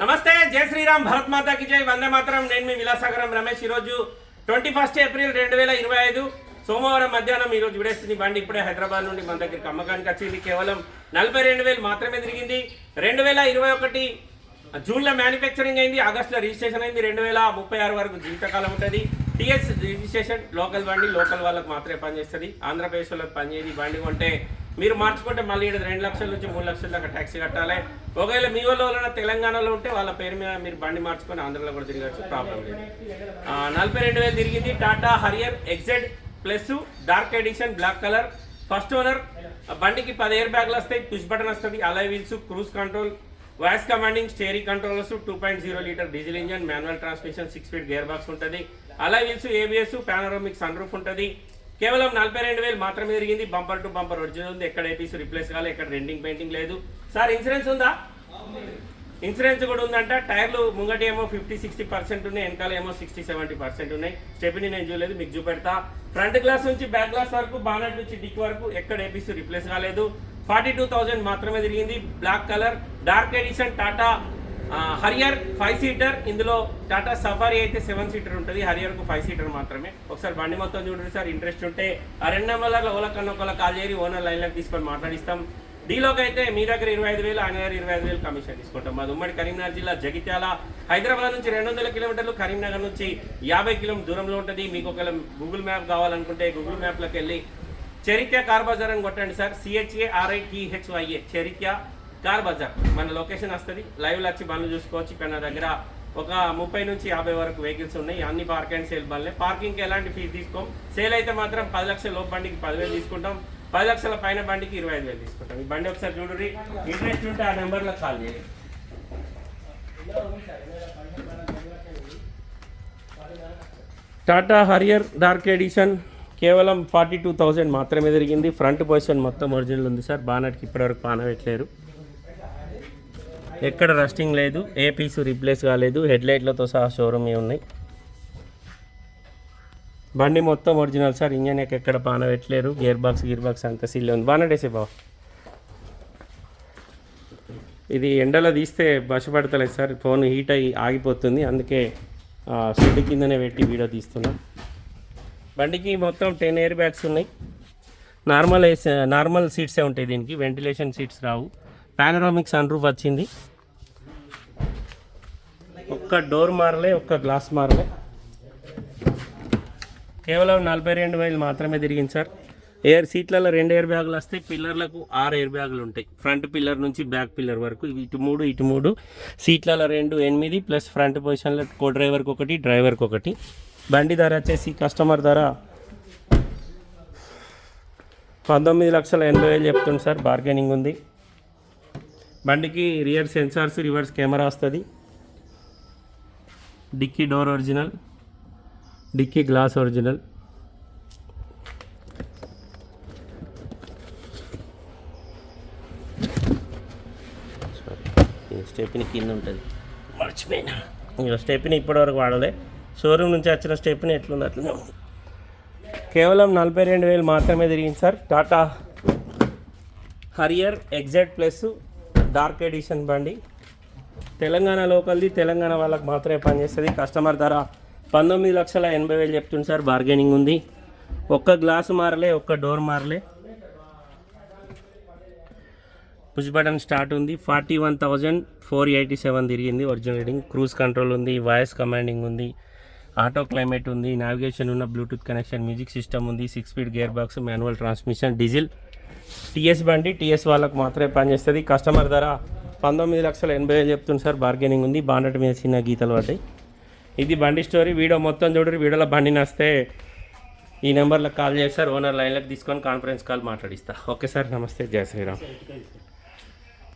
నమస్తే జై శ్రీరామ్ భరత్ మాతాకి జై వందే మాత్రం. నేను మీ విలాసాగరం రమేష్. ఈరోజు ట్వంటీ ఫస్ట్ ఏప్రిల్ రెండు వేల ఇరవై ఐదు సోమవారం మధ్యాహ్నం ఈరోజు విడేస్తుంది బండి. ఇప్పుడే హైదరాబాద్ నుండి మన దగ్గరికి అమ్మకానికి వచ్చింది. కేవలం నలభై రెండు వేలు మాత్రమే తిరిగింది. రెండు వేల ఇరవై ఒకటి జూన్లో మ్యానుఫ్యాక్చరింగ్ అయింది. ఆగస్టులో రిజిస్ట్రేషన్ అయింది. రెండు వేల ముప్పై ఆరు వరకు జీవితకాలం ఉంటుంది. టీఎస్ రిజిస్ట్రేషన్ లోకల్ బండి లోకల్ వాళ్ళకి మాత్రమే పనిచేస్తుంది. ఆంధ్రప్రదేశ్ వాళ్ళకి పనిచేది బండి కొంటే మీరు మార్చుకుంటే మళ్ళీ ఇక్కడ రెండు లక్షల నుంచి మూడు లక్షల దాకా ట్యాక్సీ కట్టాలి. ఒకవేళ మీ వాళ్ళు తెలంగాణలో ఉంటే వాళ్ళ పేరు మీద మీరు బండి మార్చుకొని ఆంధ్రలో కూడా తిరగచ్చు ప్రాబ్లం లేదు. నలభై రెండు వేలు తిరిగింది Tata Harrier XZ plus dark edition black colour. First owner బండికి పది ఎయిర్ బ్యాగ్లు వస్తాయి పుష్ బటన్ వస్తుంది alloy wheels cruise control voice commanding steering controllers two point zero litre diesel engine manual transmission six speed gear box ఉంటుంది. అలా wheels ABS panoramic sun roof ఉంటుంది. కేవలం నలభై రెండు వేలు మాత్రమే తిరిగింది. బంపర్ టు బంపర్ ఒరిజినల్ ఉంది. ఎక్కడ ఏపీస్ రిప్లేస్ కావాలి ఎక్కడ రెండింగ్ పెయింటింగ్ లేదు. సార్ ఇన్సూరెన్స్ ఉందా? ఇన్సూరెన్స్ కూడా ఉందంట. టైర్లు ముంగటి ఏమో ఫిఫ్టీ సిక్స్టీ పర్సెంట్ ఉన్నాయి. వెనకాల ఏమో సిక్స్టీ సెవెంటీ పర్సెంట్ ఉన్నాయి. స్టెపిని నేను చూడలేదు మీకు చూపెడతా. ఫ్రంట్ గ్లాస్ నుంచి బ్యాక్ గ్లాస్ వరకు బానట్ నుంచి డిక్ వరకు ఎక్కడ ఏపీస్ రిప్లేస్ కాలేదు. ఫార్టీ టూ థౌసండ్ మాత్రమే తిరిగింది. Black colour dark edition Tata Harrier five seater ఇందులో టాటా సఫారీ అయితే సెవెన్ సీటర్ ఉంటుంది. హరియర్కు ఫైవ్ సీటర్ మాత్రమే. ఒకసారి బండి మొత్తం చూడండి సార్ ఇంట్రెస్ట్ ఉంటే ఆ రెండు నెంబర్లలో ఓలకన్నా ఒకళ్ళ కాల్ చేరి ఓనర్ లైన్లకు తీసుకొని మాట్లాడిస్తాం. డీలోకి అయితే మీ దగ్గర ఇరవై ఐదు వేలు ఆయన దగ్గర ఇరవై ఐదు వేలు కమిషన్ తీసుకుంటాం. మాది ఉమ్మడి కరీంనగర్ జిల్లా జగిత్యాల. హైదరాబాద్ నుంచి రెండు వందల కిలోమీటర్లు కరీంనగర్ నుంచి యాభై కిలోమీటర్ దూరంలో ఉంటుంది. మీకు ఒకవేళ గూగుల్ మ్యాప్ కావాలనుకుంటే గూగుల్ మ్యాప్లోకి వెళ్ళి చరిత్య కార్ బజార్ అని కొట్టండి sir. C H A R I T H Y A Charithya car bazaar. మన లొకేషన్ వస్తుంది. లైవ్లో వచ్చి బండ్లు చూసుకోవచ్చు. ఇక్కడ నా దగ్గర ఒక ముప్పై నుంచి యాభై వరకు వెహికల్స్ ఉన్నాయి. అన్ని పార్క్ అండ్ సేల్ బండ్లే. పార్కింగ్కి ఎలాంటి ఫీజు తీసుకోం? సేల్ అయితే మాత్రం పది లక్షల లోపు బండికి పదివేలు తీసుకుంటాం. పది లక్షల పైన బండికి ఇరవై ఐదు వేలు తీసుకుంటాం. ఈ బండి ఒకసారి చూడండి ఇంట్రెస్ట్ ఉంటే ఆ నెంబర్లో కాల్ చేయండి. టాటా హరియర్ డార్క్ ఎడిషన్ కేవలం ఫార్టీ టూ థౌజండ్ మాత్రమే తిరిగింది. ఫ్రంట్ పొజిషన్ మొత్తం ఒరిజినల్ ఉంది సార్. బానట్కి ఇప్పటివరకు పాన పెట్టలేరు ఎక్కడ రస్టింగ్ లేదు ఏ పీసు రీప్లేస్ కాలేదు హెడ్ లైట్లతో సహా షోరూమ్ ఉన్నాయి. బండి మొత్తం ఒరిజినల్ సార్ ఇంజన్ ఎక్కడ పాన పెట్టలేరు గేర్ బాక్స్ గీర్ బాక్స్ అంత సీల్ ఉంది. బాగా వేసే బావ. ఇది ఎండలో తీస్తే బసపడతలేదు సార్ ఫోన్ హీట్ అయ్యి ఆగిపోతుంది అందుకే షెడ్ కిందనే పెట్టి వీడియో తీస్తున్నాం. బండికి మొత్తం టెన్ ఎయిర్ బ్యాగ్స్ ఉన్నాయి. నార్మల్ నార్మల్ సీట్సే ఉంటాయి దీనికి వెంటిలేషన్ సీట్స్ రావు. పానరామిక్ సన్ రూఫ్ వచ్చింది. ఒక్క డోర్ మారలే ఒక్క గ్లాస్ మారలే. కేవలం నలభై రెండు వేలు మాత్రమే తిరిగింది సార్. ఎయిర్ సీట్లలో రెండు ఎయిర్ బ్యాగులు వస్తాయి పిల్లర్లకు ఆరు ఎయిర్ బ్యాగులు ఉంటాయి. ఫ్రంట్ పిల్లర్ నుంచి బ్యాక్ పిల్లర్ వరకు ఇటు మూడు ఇటు మూడు. సీట్లలో రెండు ఎనిమిది ప్లస్ ఫ్రంట్ పొజిషన్లో కో డ్రైవర్కి ఒకటి డ్రైవర్కి ఒకటి. బండి ధర వచ్చేసి కస్టమర్ ధర పంతొమ్మిది లక్షల ఎనభై వేలు చెప్తుంది సార్. బార్గెనింగ్ ఉంది. బండికి రియర్ సెన్సార్స్ రివర్స్ కెమెరా వస్తుంది. Dickey door original dickey glass original. Stepney కింద ఉంటుంది. మర్చిపోయినా. ఇక స్టెప్ని ఇప్పటివరకు వాడలే. షోరూమ్ నుంచి వచ్చిన స్టెప్ని ఎట్లుంది అట్లనే ఉంది. కేవలం నలభై రెండు వేలు మాత్రమే తిరిగింది sir. Tata Harrier exact plus dark edition బండి. తెలంగాణ లోకల్ది తెలంగాణ వాళ్ళకి మాత్రమే పనిచేస్తుంది. కస్టమర్ ధర పంతొమ్మిది లక్షల ఎనభై వేలు చెప్తుంది సార్ బార్గెనింగ్ ఉంది. ఒక్క గ్లాసు మారలే ఒక్క డోర్ మారలే. పుష్ బటన్ స్టార్ట్ ఉంది. Forty one thousand four eighty seven తిరిగింది ఒరిజినల్ రీడింగ్ క్రూజ్ కంట్రోల్ ఉంది వాయిస్ కమాండింగ్ ఉంది ఆటో క్లైమేట్ ఉంది నావిగేషన్ ఉన్న బ్లూటూత్ కనెక్షన్ మ్యూజిక్ సిస్టమ్ ఉంది six speed gear box manual transmission diesel TS బండి TS వాళ్ళకు మాత్రమే పనిచేస్తుంది. కస్టమర్ ధర పంతొమ్మిది లక్షల ఎనభై వేలు చెప్తుంది సార్. బార్గెనింగ్ ఉంది. బాండట్ మీద చిన్న గీతలు పడ్డాయి. ఇది బండి స్టోరీ. వీడియో మొత్తం చూడరు. వీడియోలో బండి నస్తే ఈ నెంబర్లో కాల్ చేస్తారు ఓనర్ లైన్లోకి తీసుకొని కాన్ఫరెన్స్ కాల్ మాట్లాడిస్తా. Okay sir. నమస్తే. జయ శ్రీరామ్.